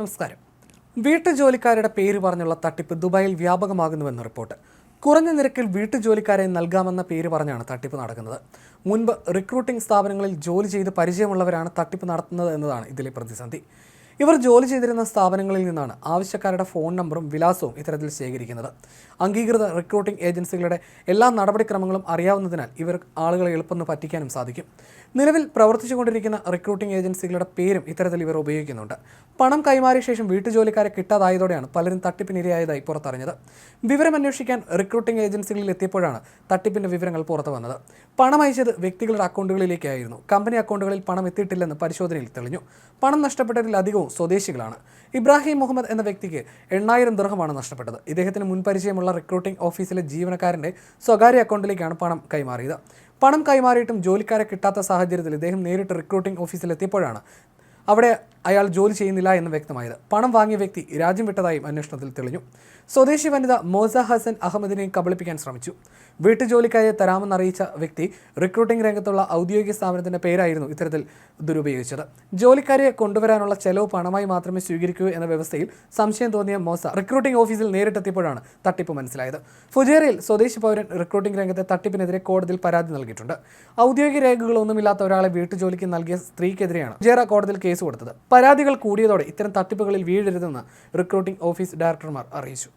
നമസ്കാരം. വീട്ടുജോലിക്കാരുടെ പേര് പറഞ്ഞുള്ള തട്ടിപ്പ് ദുബായിൽ വ്യാപകമാകുന്നുവെന്ന് റിപ്പോർട്ട്. കുറഞ്ഞ നിരക്കിൽ വീട്ടുജോലിക്കാരെ നൽകാമെന്ന പേര് പറഞ്ഞാണ് തട്ടിപ്പ് നടക്കുന്നത്. മുൻപ് റിക്രൂട്ടിംഗ് സ്ഥാപനങ്ങളിൽ ജോലി ചെയ്ത് പരിചയമുള്ളവരാണ് തട്ടിപ്പ് നടത്തുന്നത് എന്നതാണ് ഇതിലെ പ്രതിസന്ധി. ഇവർ ജോലി ചെയ്തിരുന്ന സ്ഥാപനങ്ങളിൽ നിന്നാണ് ആവശ്യക്കാരുടെ ഫോൺ നമ്പറും വിലാസവും ഇത്തരത്തിൽ ശേഖരിക്കുന്നത്. അംഗീകൃത റിക്രൂട്ടിംഗ് ഏജൻസികളുടെ എല്ലാ നടപടിക്രമങ്ങളും അറിയാവുന്നതിനാൽ ഇവർ ആളുകളെ എളുപ്പം പറ്റിക്കാനും സാധിക്കും. നിലവിൽ പ്രവർത്തിച്ചുകൊണ്ടിരിക്കുന്ന റിക്രൂട്ടിംഗ് ഏജൻസികളുടെ പേരും ഇത്തരത്തിൽ ഇവർ ഉപയോഗിക്കുന്നുണ്ട്. പണം കൈമാറിയ ശേഷം വീട്ടുജോലിക്കാരെ കിട്ടാതായതോടെയാണ് പലരും തട്ടിപ്പിനിരയായതായി പുറത്തറിഞ്ഞത്. വിവരം അന്വേഷിക്കാൻ റിക്രൂട്ടിംഗ് ഏജൻസികളിൽ എത്തിയപ്പോഴാണ് തട്ടിപ്പിന്റെ വിവരങ്ങൾ പുറത്തു വന്നത്. പണം അയച്ചത് വ്യക്തികളുടെ അക്കൗണ്ടുകളിലേക്കായിരുന്നു. കമ്പനി അക്കൗണ്ടുകളിൽ പണം എത്തിയിട്ടില്ലെന്ന് പരിശോധനയിൽ തെളിഞ്ഞു. പണം നഷ്ടപ്പെട്ടതിൽ അധികവും സ്വദേശികളാണ്. ഇബ്രാഹിം മുഹമ്മദ് എന്ന വ്യക്തിക്ക് എണ്ണായിരം ദൃഹമാണ് നഷ്ടപ്പെട്ടത്. ഇദ്ദേഹത്തിന് മുൻപരിചയമുള്ള റിക്രൂട്ടിംഗ് ഓഫീസിലെ ജീവനക്കാരന്റെ സ്വകാര്യ അക്കൗണ്ടിലേക്കാണ് പണം കൈമാറിയത്. പണം കൈമാറിയിട്ടും ജോലിക്കാരെ കിട്ടാത്ത സാഹചര്യത്തിൽ ഇദ്ദേഹം നേരിട്ട് റിക്രൂട്ടിംഗ് ഓഫീസിലെത്തിയപ്പോഴാണ് അവിടെ അയാൾ ജോലി ചെയ്യുന്നില്ല എന്ന് വ്യക്തമായത്. പണം വാങ്ങിയ വ്യക്തി രാജ്യം വിട്ടതായും അന്വേഷണത്തിൽ തെളിഞ്ഞു. സ്വദേശി വനിത മോസ ഹസൻ അഹമ്മദിനെ കബളിപ്പിക്കാൻ ശ്രമിച്ചു. വീട്ടുജോലിക്കാരെ തരാമെന്നറിയിച്ച വ്യക്തി റിക്രൂട്ടിംഗ് രംഗത്തുള്ള ഔദ്യോഗിക സ്ഥാപനത്തിന്റെ പേരായിരുന്നു ഇത്തരത്തിൽ ദുരുപയോഗിച്ചത്. ജോലിക്കാരെ കൊണ്ടുവരാനുള്ള ചെലവ് പണമായി മാത്രമേ സ്വീകരിക്കൂ എന്ന വ്യവസ്ഥയിൽ സംശയം തോന്നിയ മോസ റിക്രൂട്ടിംഗ് ഓഫീസിൽ നേരിട്ടെത്തിയപ്പോഴാണ് തട്ടിപ്പ് മനസ്സിലായത്. ഫുജേറയിൽ സ്വദേശി പൗരൻ റിക്രൂട്ടിംഗ് രംഗത്തെ തട്ടിപ്പിനെതിരെ കോടതിയിൽ പരാതി നൽകിയിട്ടുണ്ട്. ഔദ്യോഗിക രേഖകളൊന്നുമില്ലാത്ത ഒരാളെ വീട്ടുജോലിക്ക് നൽകിയ സ്ത്രീക്കെതിരെയാണ് ഫുജേറ കോടതിയിൽ കേസ് കൊടുത്തത്. പരാതികൾ കൂടിയതോടെ ഇത്തരം തട്ടിപ്പുകളിൽ വീഴരുതെന്ന് റിക്രൂട്ടിംഗ് ഓഫീസ് ഡയറക്ടർമാർ അറിയിച്ചു.